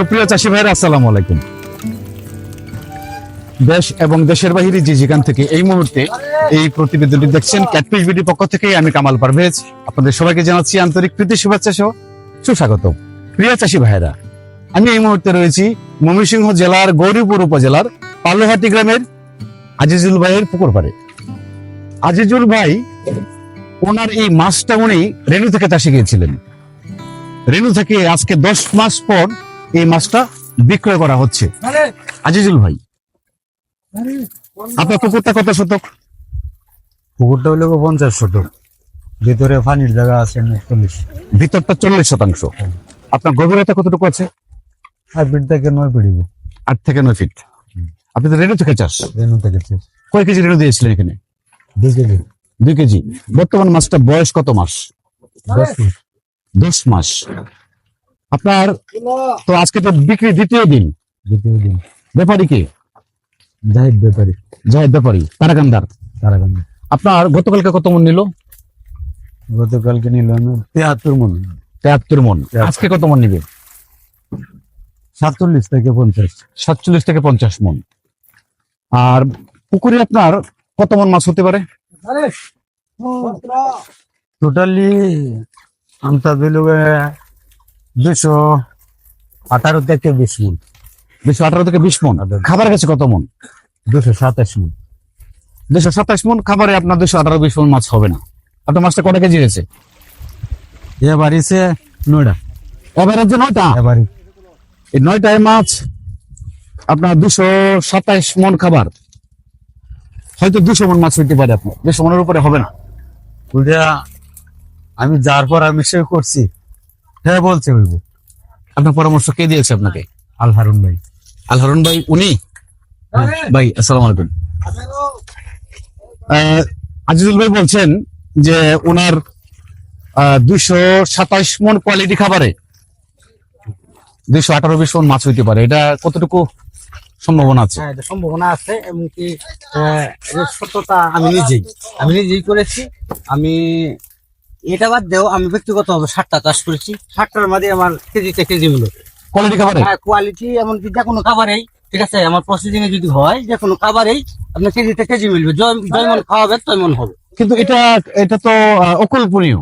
সুপ্রিয় চাষি ভাইরা আসসালামু আলাইকুম। দেশ এবং দেশের বাহিরে যে যেখান থেকে এই মুহূর্তে এই প্রতিবেদনটি দেখছেন ক্যাটফিশ বিডি পক্ষ থেকে আমি কামাল পারভেজ। আপনাদের সবাইকে জানাচ্ছি আন্তরিক প্রীতি, শুভেচ্ছা সহ সুস্বাগত। প্রিয় চাষি ভাইরা আমি এই মুহূর্তে রয়েছি ময়মনসিংহ জেলার গৌরীপুর উপজেলার পাল্লোহাটি গ্রামের আজিজুল ভাইয়ের পুকুর পাড়ে। আজিজুল ভাই, ওনার এই মাছটা উনি রেণু থেকে চাষে গিয়েছিলেন। রেণু থেকে আজকে দশ মাস পর এই মাছটা বিক্রয় করা হচ্ছে। আজিজুল ভাই আপনার পুকুরটা কত শতক? পুকুরটা হলো পঞ্চাশ শতক। ভিতরে পানির জায়গা আছে চল্লিশ ভিতরটা চল্লিশ শতাংশ। আপনার গভীরতা কতটুকু আছে? আর পিঠ থেকে নয় ফিট আট থেকে নয় ফিট। আপনি তো রেণু থেকে চাষ। রেনু থেকে কয় কেজি রেণু দিয়েছিলেন এখানে? দুই কেজি। দুই কেজি। বর্তমান মাছটা বয়স কত মাস? দশ ফুট দশ মাস। আপনার তো আজকে তো বিক্রি দ্বিতীয় দিন। দ্বিতীয় দিন। ব্যাপারী কে? জাহিদ ব্যাপারী। জাহেদ ব্যাপারী তারাকান্দার। তারাকান্দ আপনার গতকালকে কত মন নিল? গতকালকে নিল তেহাত্তর মন। তেহাত্তর মন। আজকে কত মন নিবে? সাতচল্লিশ থেকে পঞ্চাশ। সাতচল্লিশ থেকে পঞ্চাশ মন। আর পুকুরে আপনার কত মন মাছ হতে পারে? টোটালি আমতা দিল দুশো আঠারো থেকে বিশ মন। দুশো আঠারো থেকে বিশ মন? খাবার গেছে কত মন? দুশো সাতাশ মন। দুশো সাতাশ মন খাবারে আপনার দুশো আঠারো বিশ মন মাছ হবে না। আপনার মাছটা কটা কেজি হয়েছে? এবার এসে নয়টা। এভারেজে নয়টা? এবার এই নয়টায় মাছ আপনার দুশো সাতাইশ মন খাবার। হয়তো দুশো মন মাছ হইতে পারে আপনার। দুশো মনের উপরে হবে না। আমি যার পর আমি সে করছি। হ্যাঁ বলছে হইব আপনার পরামর্শ কে দিয়েছে আপনাকে? আল হারুন ভাই। আল হারুন ভাই উনি? ভাই আসসালাম আলাইকুম। আজিজুল ভাই বলছেন যে ওনার দুইশো সাতাশ মন কোয়ালিটি খাবারে দুইশো আঠারো বিশ মন মাছ হইতে পারে। এটা কতটুকু সম্ভাবনা আছে? হ্যাঁ এটা সম্ভাবনা আছে এমনকি সত্যতা আমি নিজেই আমি নিজেই করেছি। আমি এটা বাদ দেও আমি ব্যক্তিগত ব্যক্তিগতভাবে ষাটটা চাষ করেছি। ষাটটার মাঝে আমার কেজিতে কেজি মূল্য কোয়ালিটি খাবারে হ্যাঁ কোয়ালিটি এমনকি যে কোনো খাবারেই ঠিক আছে? আমার প্রসেসিং এ যদি হয় যে কোনো খাবারেই আপনার কেজিতে কেজি মিলবে। জয় জয় মন খাওয়াবে তয় মন হবে। কিন্তু এটা এটা তো অকল্পনীয়।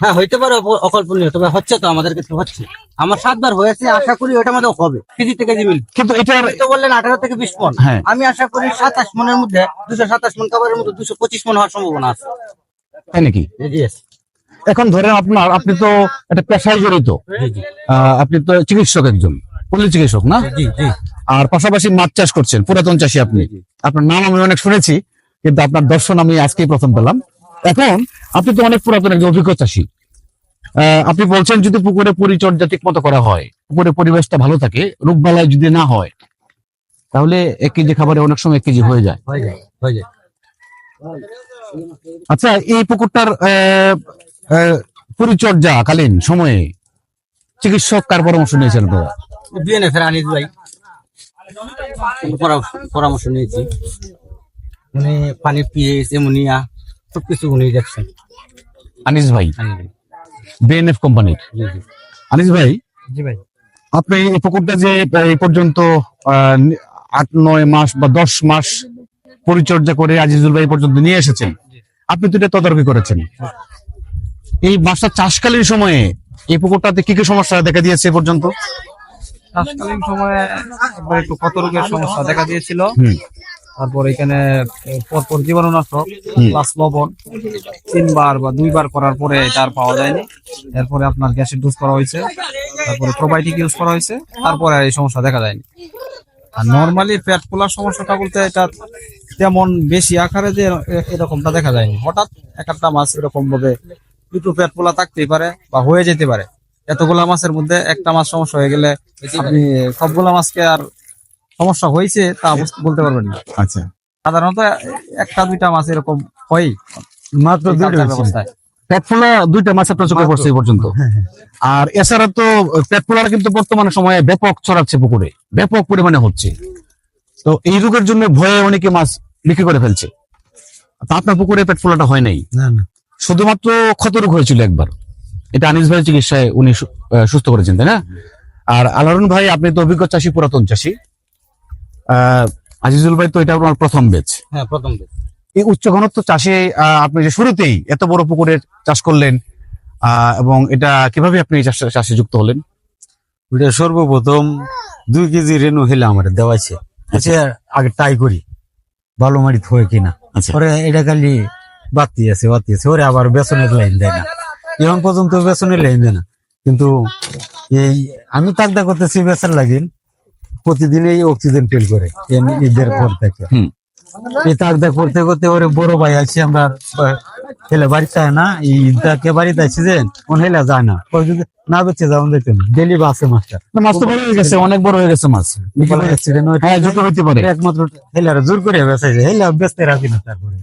হ্যাঁ হইতে পারে অকল্পনীয় তবে হচ্ছে তো আমাদের ক্ষেত্রে হচ্ছে। আমার সাতবার হয়েছে আশা করি ওটা আমাদের হবে। কেজিতে কেজি মিলবে। কিন্তু এটার তো বললেন আঠারো থেকে বিশ মন। হ্যাঁ। আমি আশা করি সাতাশ মনের মধ্যে দুশো সাতাশ মন খাবারের মধ্যে দুশো পঁচিশ মন হওয়ার সম্ভাবনা আছে। তাই নাকি? এখন ধরেন আপনার আপনি তো একটা পেশায় জড়িত আপনি তো চিকিৎসক একজন পল্লী চিকিৎসক না? আর পাশাপাশি মাছ চাষ করছেন পুরাতন চাষি আপনি। আপনার নাম আমি অনেক শুনেছি কিন্তু আপনার দর্শন আমি আজকেই প্রথম পেলাম। এখন আপনি তো অনেক পুরাতন একজন অভিজ্ঞ চাষি। আহ, আপনি বলছেন যদি পুকুরে পরিচর্যা ঠিক মতো করা হয় পুকুরে পরিবেশটা ভালো থাকে রোগবালাই যদি না হয় তাহলে এক কেজি খাবারে অনেক সময় এক কেজি হয়ে যায়। হয়ে যায় হয়ে যায়। আচ্ছা এই পুকুরটার পরিচর্যা কালীন সময়ে চিকিৎসক কার পরামর্শ নিয়েছেন আপনারা? বিএনএফ এর আনিস ভাই। পরামর্শ- নিয়েছি। উনি পানির পিএইচ এমোনিয়া সবকিছু উনি দেখছেন। আনিস ভাই। বিএনএফ কোম্পানির? আনিস ভাই? জি ভাই। আপনি এই পুকুরটা যে এই পর্যন্ত আট নয় মাস বা দশ মাস পরিচর্যা করে আজিজুল ভাই পর্যন্ত নিয়ে এসেছেন। আপনি তো এটা তদারকি করেছেন। এই মাছটা চাষকালীন সময়ে এই পুকুরটাতে কি কি সমস্যা দেখা দিয়েছে এ পর্যন্ত? তৎকালীন সময়ে একটু কত রোগের সমস্যা দেখা দিয়েছিল। তারপর এখানে পরপর জীবাণুনাশক প্লাস লবণ তিনবার বা দুইবার করার পরে এটা আর পাওয়া যায়নি। এরপরে আপনার গ্যাসের ডোজ করা হয়েছে। তারপরে প্রোবায়োটিক ইউজ করা হয়েছে। তারপরে এই সমস্যা দেখা যায়নি। আর নর্মালি পেট ফোলার সমস্যাটা বলতে এটা তেমন বেশি আকারে যে এরকমটা দেখা যায়নি। হঠাৎ এক একটা মাছ এরকম ভাবে দুটো পেট ফোলা থাকতেই পারে বা হয়ে যেতে পারে। এতগুলা মাছের মধ্যে একটা মাছ সমস্যা হয়ে গেলে আপনি সবগুলা মাছকে আর সমস্যা হয়েছে তা বলতে পারবেন না। আচ্ছা। সাধারণত একটা দুইটা মাছ এরকম হয় মাত্র হয়েছে। ব্যবস্থায়। পেট ফোলা দুইটা মাছ আপনার চোখে পড়ছে পর্যন্ত। আর এছাড়া তো পেট ফোলার কিন্তু বর্তমানে সময়ে ব্যাপক ছড়াচ্ছে পুকুরে। ব্যাপক পরিমাণে হচ্ছে। তো এই রোগের জন্য ভয়ে অনেকে মাছ বিক্রি করে ফেলছে। তা আপনার পুকুরে পেট ফোলাটা হয় নাই? শুধুমাত্র ক্ষত রোগ হয়েছিল একবার। এটা আনিস ভাই চিকিৎসায় উনি সুস্থ করেছেন তাই না? আর আলারুন ভাই আপনি তো অভিজ্ঞ চাষী পুরাতন চাষী। আহ, আজিজুল ভাই তো এটা আপনার প্রথম বেচ হ্যাঁ প্রথম দিন এই উচ্চ ঘনত্ব চাষে আপনি যে শুরুতেই এত বড় পুকুরে চাষ করলেন আহ, এবং এটা কীভাবে আপনি চাষে যুক্ত হলেন? ওটা সর্বপ্রথম দুই কেজি রেনু হেলে আমার দেওয়াইছে আচ্ছা আগে ট্রাই করি ভালো মারি থয়ে কিনা। আচ্ছা। ওরে এটা খালি বাতি আছে বাতি আছে ওরে আবার বেসনের লাইন দেয় না। এখন পর্যন্ত বেসনের লাইন দেয় না। কিন্তু এই আমি তাকদা করতেছি বেসার লাগিন প্রতিদিন এই অক্সিজেন ফিল করে ঈদের পর থেকে। হুম। করতে করতে ওরে বড় ভাই আছে আমরা হেলে বাড়িতে হয় না এই ঈদটাকে বাড়িতে আছি যে ওন হেলে যায় না। না বেঁচে যাওয়া দেখতে না ডেলি বাসে না, মাছ তো বড় হয়ে গেছে অনেক বড় হয়ে গেছে মাছ। হ্যাঁ হইতে পারে। একমাত্র হেলারে জোর করে বেঁচেছে হেলা বেচতে রাখি না তারপরে।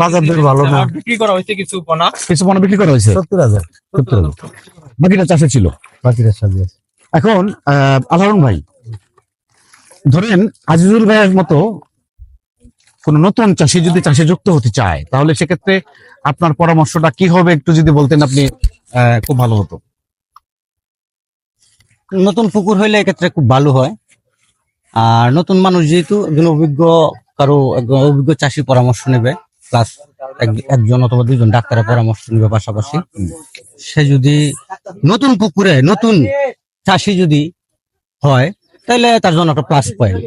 বাজার দর ভালো না। বিক্রি করা হয়েছে কিছু পোনা? কিছু পণ্য বিক্রি করা হয়েছে? সত্তর হাজার। সত্তর হাজার। বাকিটা চাষে ছিল? বাকিটা এখন আলারুন ভাই ধরেন আজিজুল ভাইয়ের মতো কোন নতুন চাষি যদি চাষে যুক্ত হতে চায়, তাহলে সেক্ষেত্রে আপনার পরামর্শটা কি হবে একটু যদি বলতেন আপনি খুব ভালো হতো। নতুন পুকুর হইলে এক্ষেত্রে খুব ভালো হয়। আর নতুন মানুষ যেহেতু একজন অভিজ্ঞ, কারও অভিজ্ঞ চাষি পরামর্শ নেবে প্লাস একজন অথবা দুজন ডাক্তারের পরামর্শ নেবে পাশাপাশি। সে যদি নতুন পুকুরে নতুন চাষি যদি হয় তাহলে তার জন্য একটা প্লাস পয়েন্ট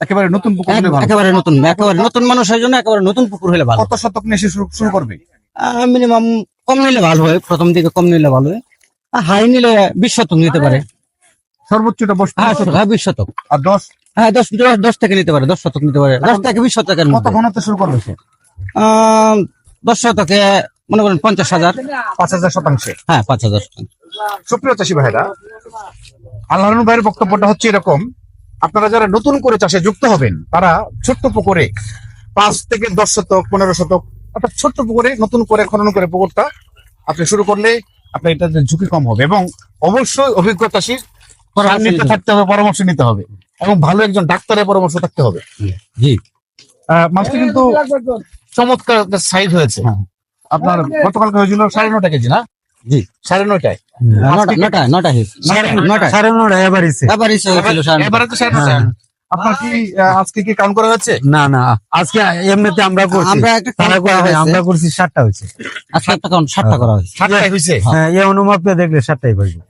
একেবারে নতুন পুকুর হলে ভালো। একেবারে নতুন একেবারে নতুন মানুষের জন্য একেবারে নতুন পুকুর হলে ভালো। কত শতক নিয়ে শুরু শুরু করবে? মিনিমাম কম নিলে ভালো হয় প্রথম দিকে কম নিলে ভালো হয়। হাই নিলে বিশ শতক নিতে পারে। সর্বোচ্চটা বস হ্যাঁ শতক হ্যাঁ বিশ শতক। আর দশ? হ্যাঁ দশ দশ দশ থেকে নিতে পারে দশ শতক নিতে পারে। দশ থেকে বিশ শতকের কত ঘনত্ব শুরু করবে সে? দশ শতকে মনে করেন পঞ্চাশ হাজার। পাঁচ হাজার শতাংশে। হ্যাঁ পাঁচ হাজার শতাংশ। সুপ্রিয় চাষী ভাইরা আল্লাহন ভাইয়ের বক্তব্যটা হচ্ছে এরকম আপনারা যারা নতুন করে চাষে যুক্ত হবেন তারা ছোট্ট পুকুরে পাঁচ থেকে দশ শতক পনেরো শতক অর্থাৎ ছোট্ট পুকুরে নতুন করে খনন করে পুকুরটা আপনি শুরু করলে আপনার এটাতে ঝুঁকি কম হবে এবং অবশ্যই অভিজ্ঞ চাষীর পরামর্শ নিতে নিতে হবে। থাকতে হবে পরামর্শ নিতে হবে এবং ভালো একজন ডাক্তারের পরামর্শ থাকতে হবে। জি। মাছটি কিন্তু চমৎকার সাইজ হয়েছে। হ্যাঁ। আপনার গতকালকে হয়েছিল সাড়ে নটা কেজি না? জি। সাড়ে নটায় নটা নটা নটা নটা সাড়ে নটা এবার ইসে। এবার ইসে হয়েছিল সাড়ে নটা। এবারে তো সাড়ে নটা। হ্যাঁ। আপনার কি আজকে কি কাউন্ট করা হচ্ছে? না না আজকে এমনিতে আমরা করছি। আমরা একটা করা করে, আমরা করছি সাতটা হয়েছে। আজকে একটা কাউন্ট ষাটটা করা হয়েছে। সাতটায় হয়েছে? হ্যাঁ এই অনুমাপে দেখলে সাতটাই পাইবে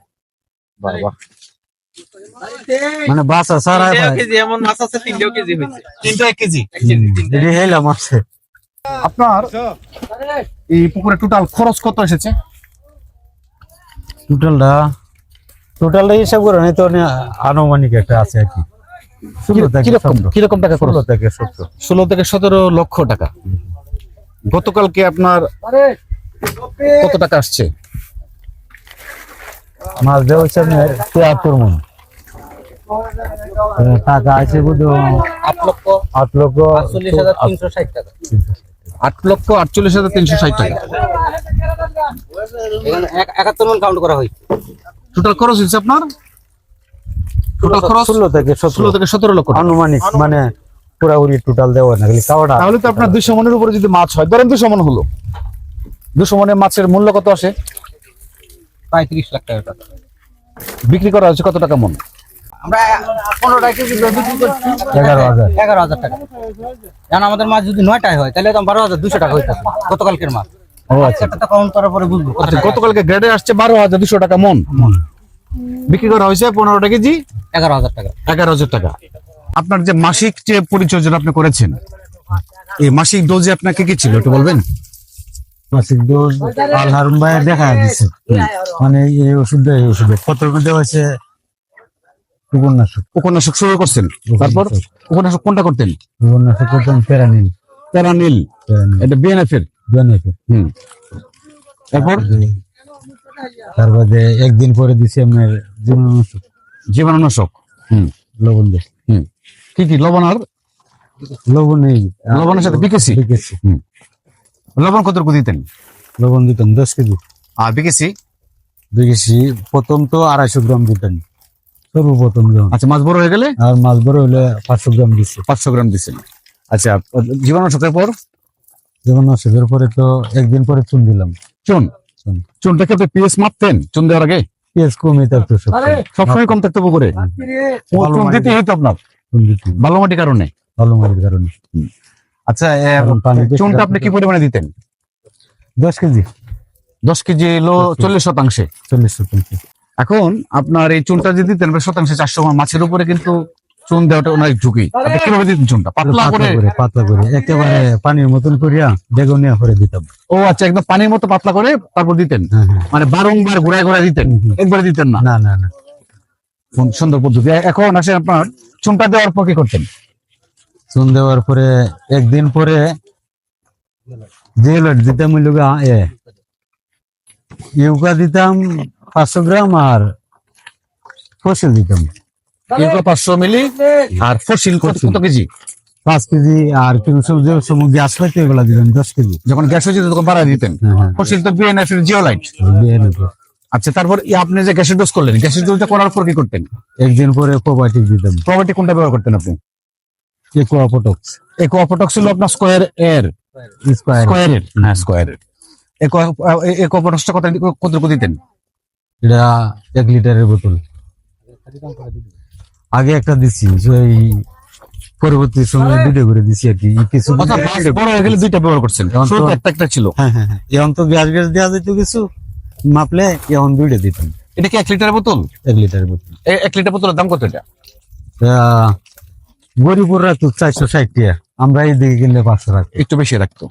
মানে বাসা সারা কেজি এমন মাছ আছে তিনটেও কেজি হয়েছে। এটি আপনার এই পুকুরে টোটাল খরচ কত এসেছে? টোটালটা টোটালটা হিসাব করে নাই তো আনুমানিক একটা আছে আর কি। কীরকম টাকা খরচ? ষোলো থেকে সত্তর ষোলো থেকে সতেরো লক্ষ টাকা। গতকালকে আপনার কত টাকা আসছে? মাছ দেওয়া হচ্ছে তিয়াত্তর মন। টাকা আছে বুধ আট লক্ষ আট লক্ষ চল্লিশ হাজার তিনশো ষাট টাকা। আট লক্ষ আটচল্লিশ হাজার তিনশো ষাট টাকা। এখানে একাত্তর মন কাউন্ট করা হয়েছে। টোটাল খরচ হয়েছে আপনার? টোটাল খরচ ষোলো থেকে ষোলো সতেরো থেকে সতেরো লক্ষ আনুমানিক মানে পুরাপুরি টোটাল দেওয়া না খালি খাওয়াটা তাহলে তো আপনার দুইশো মনের উপরে যদি মাছ হয় ধরেন দুশো মন হলো। দুশো মনের মাছের মূল্য কত আসে? প্রায় তিরিশ লাখ টাকা বিক্রি করা হচ্ছে কত টাকা মন? আমরা পনেরো কেজি বিক্রি করছি। এগারো হাজার। এগারো হাজার টাকা। কারণ আমাদের মাছ যদি নয়টায় হয় তাহলে তো বারো হাজার দুশো টাকা হইতেছে গতকালকের মাছ। ও আচ্ছা। কাউন্ট করার পরে বুঝব আচ্ছা গতকালকে গ্রেডে আসছে বারো হাজার দুশো টাকা মন। বিক্রি করা হয়েছে পনেরোটা কেজি? এগারো হাজার টাকা। এগারো হাজার টাকা। আপনার যে মাসিক যে পরিচর্যা আপনি করেছেন এই মাসিক ডোজে আপনার কি কি ছিল একটু বলবেন? মাসিক ডোজ আল হারুন ভাই দেখা দিচ্ছে মানে এই ওষুধ এই ওষুধ। প্রথমে দেওয়া হচ্ছে উপন্যাসক। উপন্যাসক শুরু করছেন। তারপর উপন্যাসক। কোনটা করতেন? উপন্যাসক প্রথম প্যারানিল। প্যারানিল। এটা বিএনএফ এর? হুম। তারপর? তারপরে একদিন পরে দিছি আপনার জীবাণুনাশক হুম। লবণ দিয়ে হুম। কি কি লবণ আর? লবণ এই লবণের সাথে বিকেসি? বিকেসি। লবণ কতটুকু দিতেন? লবণ দিতাম দশ কেজি। আর বিকেসি? দুই কেজি প্রথম তো আড়াইশো গ্রাম দিতেন। সর্বপ্রথম আচ্ছা মাছ বড় হয়ে গেলে? আর মাছ বড় হলে পাঁচশো গ্রাম দিচ্ছে পাঁচশো গ্রাম দিচ্ছেন আচ্ছা জীবাণুনাশকের পর? জীবনাশকের পরে তো একদিন পরে চুন দিলাম। চুন? চুন। চুনটাকে আপনি পিএস মাপতেন চুন দেওয়ার আগে? পেঁয়াজ কমই থাকতো সবসময় কম থাকতে পুকুরে? চুন দিতে হতো আপনার? ভালো মাটির কারণে? ভালো মাটির কারণে। আচ্ছা চুনটা আপনি কি পরিমাণে দিতেন? দশ কেজি। দশ কেজি এলো চল্লিশ শতাংশে। চল্লিশ শতাংশ। এখন আপনার এই চুনটা যদি দিতেন শতাংশে চারশো মাছের উপরে কিন্তু চুন দেওয়াটা অনেক ঝুঁকি। কীভাবে দিতেন চুনটা? পাতলা পাতলা করে? পাতলা করে। একেবারে পানির মতন করিয়া বেগুনিয়া করে দিতাম। ও আচ্ছা একদম পানির মতো পাতলা করে তারপর দিতেন? হ্যাঁ হ্যাঁ। মানে বারংবার ঘুরায় ঘুরায় দিতেন। একবারে দিতেন না? না না না। সুন্দর পদ্ধতি। এখন আসে আপনার চুনটা দেওয়ার পর কি করতেন? চুন দেওয়ার পরে একদিন পরে যে দিতাম লোক এ ইউকা দিতাম পাঁচশো গ্রাম আর ফসল দিতাম। ইউকা পাঁচশো মিলি আর ফসিল কত কত কেজি? পাঁচ কেজি আর যে গ্যাস এগুলা দিতাম দশ কেজি। যখন গ্যাস হয়েছে তখন বাড়ায় দিতেন। হ্যাঁ হ্যাঁ। ফসিল তো বিএনএফ এর জিওলাইট। আচ্ছা তারপর আপনি যে গ্যাসের ডোজ করলেন গ্যাসের ডোজটা করার পর কি করতেন? একদিন পরে প্রোবায়োটিক দিতাম। প্রবার্টি কোনটা ব্যবহার করতেন আপনি? একুয়াপোটক্স একোয়াপটক্স ছিল আপনার স্কোয়ার এর স্কোয়ার স্কোয়ারের হ্যাঁ স্কোয়ারের একোয়াপটক্সটা কত কতটুকু দিতেন? এটা এক লিটারের বোতল। আগে একটা দিছি সেই পরবর্তী সময় দুটো করে দিছি আর কি কিছু বড় হয়ে গেলে দুইটা ব্যবহার করছেন তো- একটা একটা ছিল। হ্যাঁ হ্যাঁ হ্যাঁ। এখন তো গ্যাস গ্যাস দেওয়া যেত কিছু মাপলে এখন দুইটা দিতাম। এটা কি এক লিটারের বোতল? এক লিটারের বোতল। এক লিটার বোতলের দাম কত এটা? আহ, গরিবুর রাখতো চারশো ষাট টাকা আমরা এই দিকে কিনলে পাঁচশো রাখতো একটু বেশি রাখতো।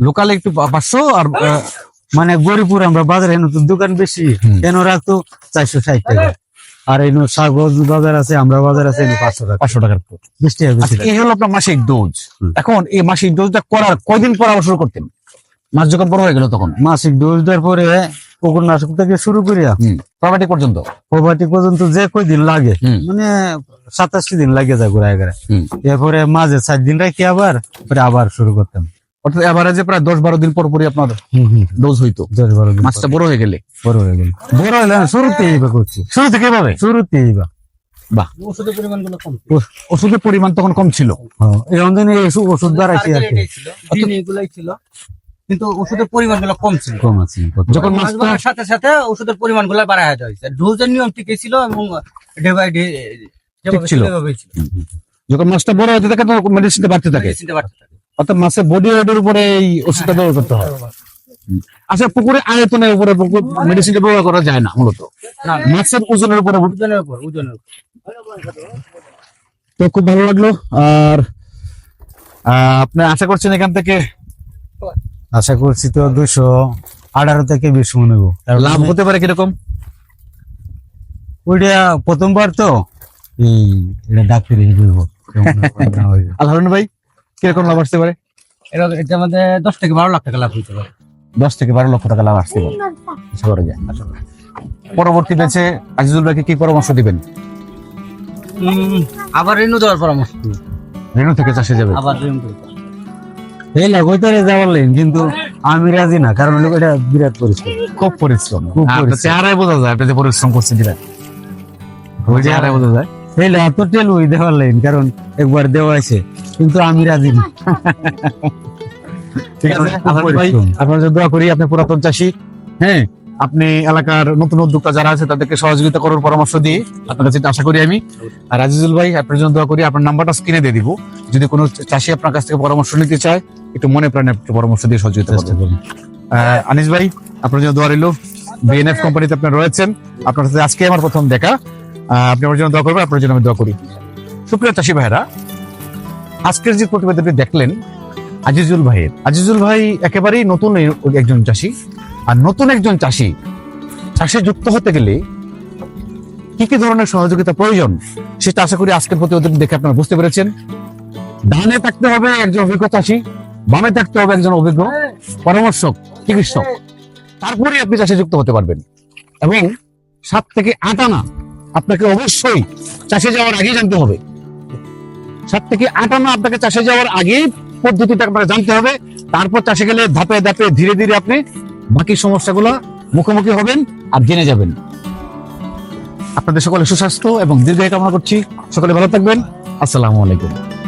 লোকালে একটু পাঁচশো আর আহ, মানে গরিবপুর আমরা বাজারে দোকান বেশি। কেন রাখতো চারশো ষাট টাকা আর এই সাগজ বাজার আছে আমরা বাজার আছে পাঁচশো টাকা। পাঁচশো টাকার। বিশ টাকা আচ্ছা এই হলো আপনার মাসিক ডোজ। এখন এই মাসিক ডোজটা করার কয়দিন পর আবার শুরু করতেন? মাস যখন বড় হয়ে গেল তখন? মাসিক ডোজ দেওয়ার পরে কুকুর নাশক থেকে শুরু করিয়া প্রপার্টি পর্যন্ত? প্রভাতি পর্যন্ত যে কই দিন লাগে। মানে সাতাশটি দিন লাগে যায় ঘুরায় ঘুরায়। এরপরে মাঝে সাত দিন রাখি আবার পরে আবার শুরু করতাম। অর্থাৎ এভারেজে প্রায় দশ বারো দিন পর পরই আপনার ডোজ হইতো। দশ বারো দিন মাছটা বড় হয়ে গেলে। বড় হয়ে গেল। বড় হলে না, শুরুতে এইবার করছি। থেকে শুরুতে এইবার বাহ। ওষুধের পরিমাণ কম ওষুধের পরিমাণ তখন কম ছিল। এই অঞ্জনে ওষুধ ওষুধ আর কি? ছিল এগুলাই ছিল কিন্তু ওষুধের পরিমাণগুলো কম ছিল। কম আছে যখন মাছ মাছটা সাথে সাথে ওষুধের পরিমাণগুলো বাড়ায় হয়েছে। ডোজের নিয়ম ঠিকই ছিল এবং ডে বাই ডে ঠিক ছিল। যখন মাছটা বড় হতে থাকে। তখন মেডিসিনটা বাড়তে থাকে। অর্থাৎ মাছের বডি ওয়েটের উপরে এই ওষুধটা ব্যবহার করতে হয়। আচ্ছা পুকুরে আয়তনের উপরে মেডিসিনটা ব্যবহার করা যায় না মূলত? মাছের ওজনের উপরে ওজনের উপর ওজনের তো খুব ভালো লাগল আর আহ, আপনি আশা করছেন এখান থেকে? আশা করছি তো দুশো আঠারো থেকে বিশ মনে লাভ হতে পারে কীরকম? ওইটা প্রথমবার তো। এই এটা ডাক্তারি হয়? আল্লাহ ভাই। কীরকম লাভ আসতে পারে? এটা এটা আমাদের দশ থেকে বারো লাখ টাকা লাভ হইতে পারে। দশ থেকে বারো লক্ষ টাকা লাভ আসতে পারে। আশা করা যায় পরবর্তী ব্যাচে আজিজুল ভাইকে কি পরামর্শ দিবেন? আবার রেনু দেওয়ার পরামর্শ। রেণু থেকে চাষে যাবে। আবার রেনু। এই লাখ ওইটারে যাওয়ার লাইন কিন্তু আমি রাজি না কারণ হলো এটা বিরাট পরিশ্রম। খুব পরিশ্রম খুব আপনার পরিশ্রম। চেহারায় বোঝা যায় আপনি যে পরিশ্রম করছেন দিবেন ওই চেহারায় বোঝা যায়। এই লাখ তো টেল ওই দেওয়ার লাইন কারণ একবার দেওয়া আছে কিন্তু আমি রাজি না। ঠিক আছে। আপনার জন্য দোয়া করি আপনি পুরাতন চাষী। হ্যাঁ আপনি এলাকার নতুন উদ্যোক্তা যারা আছে তাদেরকে সহযোগিতা করার পরামর্শ দিয়ে আপনার কাছে আশা করি আমি। আর আজিজুল ভাই আপনার জন্য দোয়া করি আপনার নাম্বারটা স্ক্রিনে দিয়ে দিব। যদি কোনো চাষী আপনার কাছ থেকে পরামর্শ নিতে চায় একটু মনে প্রাণে একটু পরামর্শ দিয়ে সহযোগিতা করবেন। আহ, আনিস ভাই আপনার জন্য দোয়া রইল। বিএনএফ কোম্পানিতে আপনি রয়েছেন আপনার সাথে আজকে আমার প্রথম দেখা। আহ, আপনি আমার জন্য দোয়া করবেন আপনার জন্য আমি দোয়া করি। সুপ্রিয় চাষী ভাইরা আজকের যে প্রতিবেদনটি দেখলেন, আজিজুল ভাইয়ের, আজিজুল ভাই একেবারেই নতুন একজন চাষী। আর নতুন একজন চাষী, চাষে যুক্ত হতে গেলে কি কি ধরনের সহযোগিতা প্রয়োজন, সেটা আশা করি আজকের প্রতিবেদন দেখে আপনারা বুঝতে পেরেছেন। ডানে থাকতে হবে একজন অভিজ্ঞ চাষী, বামে থাকতে হবে একজন অভিজ্ঞ পরামর্শক, চিকিৎসক। তারপরে আপনি চাষে যুক্ত হতে পারবেন। এবং সাত থেকে আট আনা আপনাকে অবশ্যই চাষে যাওয়ার আগেই জানতে হবে। সাত থেকে আট আনা আপনাকে চাষে যাওয়ার আগে পদ্ধতিটা আপনাকে জানতে হবে। তারপর চাষে গেলে ধাপে ধাপে ধীরে ধীরে আপনি বাকি সমস্যাগুলো মুখোমুখি হবেন আর জেনে যাবেন। আপনাদের সকলে সুস্বাস্থ্য এবং দীর্ঘায়ু কামনা করছি। সকলে ভালো থাকবেন। আসসালামু আলাইকুম।